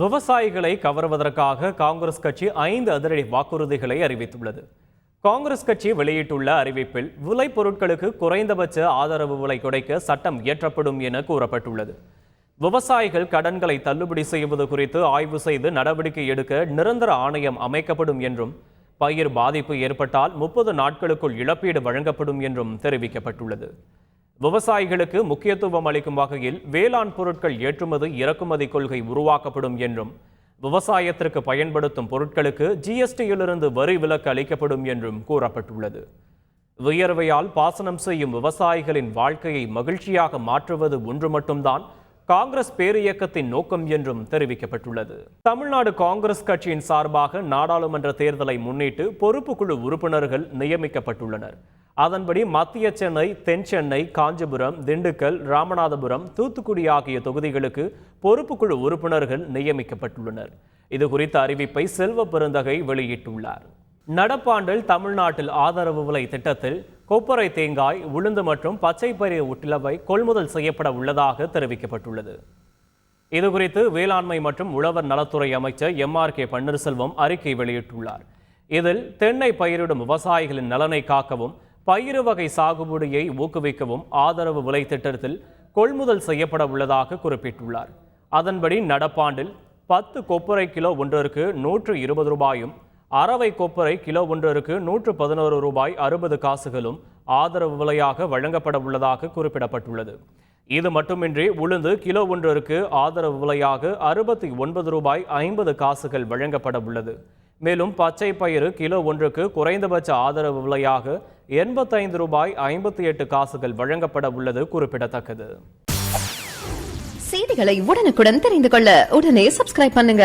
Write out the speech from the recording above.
விவசாயிகளை கவர்வதற்காக காங்கிரஸ் கட்சி ஐந்து அதிரடி வாக்குறுதிகளை அறிவித்துள்ளது. காங்கிரஸ் கட்சி வெளியிட்டுள்ள அறிவிப்பில் விலை பொருட்களுக்கு குறைந்தபட்ச ஆதரவு விலை குறைக்க சட்டம் இயற்றப்படும் என கூறப்பட்டுள்ளது. விவசாயிகள் கடன்களை தள்ளுபடி செய்வது குறித்து ஆய்வு செய்து நடவடிக்கை எடுக்க நிரந்தர ஆணையம் அமைக்கப்படும் என்றும் பயிர் பாதிப்பு ஏற்பட்டால் முப்பது நாட்களுக்குள் இழப்பீடு வழங்கப்படும் என்றும் தெரிவிக்கப்பட்டுள்ளது. விவசாயிகளுக்கு முக்கியத்துவம் அளிக்கும் வகையில் வேளாண் பொருட்கள் ஏற்றுமதி இறக்குமதி கொள்கை உருவாக்கப்படும் என்றும் விவசாயத்திற்கு பயன்படுத்தும் பொருட்களுக்கு ஜிஎஸ்டியிலிருந்து வரி விலக்கு அளிக்கப்படும் என்றும் கூறப்பட்டுள்ளது. வியர்வையால் பாசனம் செய்யும் விவசாயிகளின் வாழ்க்கையை மகிழ்ச்சியாக மாற்றுவது ஒன்று மட்டும்தான் காங்கிரஸ் பேரியக்கத்தின் நோக்கம் என்றும் தெரிவிக்கப்பட்டுள்ளது. தமிழ்நாடு காங்கிரஸ் கட்சியின் சார்பாக நாடாளுமன்ற தேர்தலை முன்னிட்டு பொறுப்புக்குழு உறுப்பினர்கள் நியமிக்கப்பட்டுள்ளனர். அதன்படி மத்திய சென்னை தென் சென்னை காஞ்சிபுரம் திண்டுக்கல் ராமநாதபுரம் தூத்துக்குடி ஆகிய தொகுதிகளுக்கு பொறுப்புக்குழு உறுப்பினர்கள் நியமிக்கப்பட்டுள்ளனர். இது குறித்த அறிவிப்பை செல்வ பெருந்தகை வெளியிட்டுள்ளார். நடப்பாண்டில் தமிழ்நாட்டில் ஆதரவு விலை திட்டத்தில் கொப்பரை தேங்காய் உளுந்து மற்றும் பச்சை உட்டிலவை கொள்முதல் செய்யப்பட உள்ளதாக தெரிவிக்கப்பட்டுள்ளது. இதுகுறித்து வேளாண்மை மற்றும் உழவர் நலத்துறை அமைச்சர் எம் ஆர் கே பன்னீர்செல்வம் அறிக்கை வெளியிட்டுள்ளார். இதில் தென்னை பயிரிடும் விவசாயிகளின் நலனை காக்கவும் பயிறு வகை சாகுபடியை ஊக்குவிக்கவும் ஆதரவு விலை திட்டத்தில் கொள்முதல் செய்யப்பட உள்ளதாக குறிப்பிட்டுள்ளார். அதன்படி நடப்பாண்டில் பத்து கொப்பரை கிலோ ஒன்றிற்கு நூற்று இருபது ரூபாயும் அரவை கொப்பரை கிலோ ஒன்றிற்கு நூற்று பதினோரு ரூபாய் அறுபது காசுகளும் ஆதரவு விலையாக வழங்கப்பட உள்ளதாக குறிப்பிடப்பட்டுள்ளது. இது மட்டுமின்றி உளுந்து கிலோ ஒன்றிற்கு ஆதரவு விலையாக அறுபத்தி ஒன்பது ரூபாய் ஐம்பது காசுகள் வழங்கப்பட உள்ளது. மேலும் பச்சை பயிறு கிலோ ஒன்றுக்கு குறைந்தபட்ச ஆதரவு விலையாக எண்பத்தைந்து ரூபாய் ஐம்பத்தி எட்டு காசுகள் வழங்கப்பட உள்ளது குறிப்பிடத்தக்கது. செய்திகளை உடனுக்குடன் தெரிந்து கொள்ள உடனே சப்ஸ்கிரைப் பண்ணுங்க.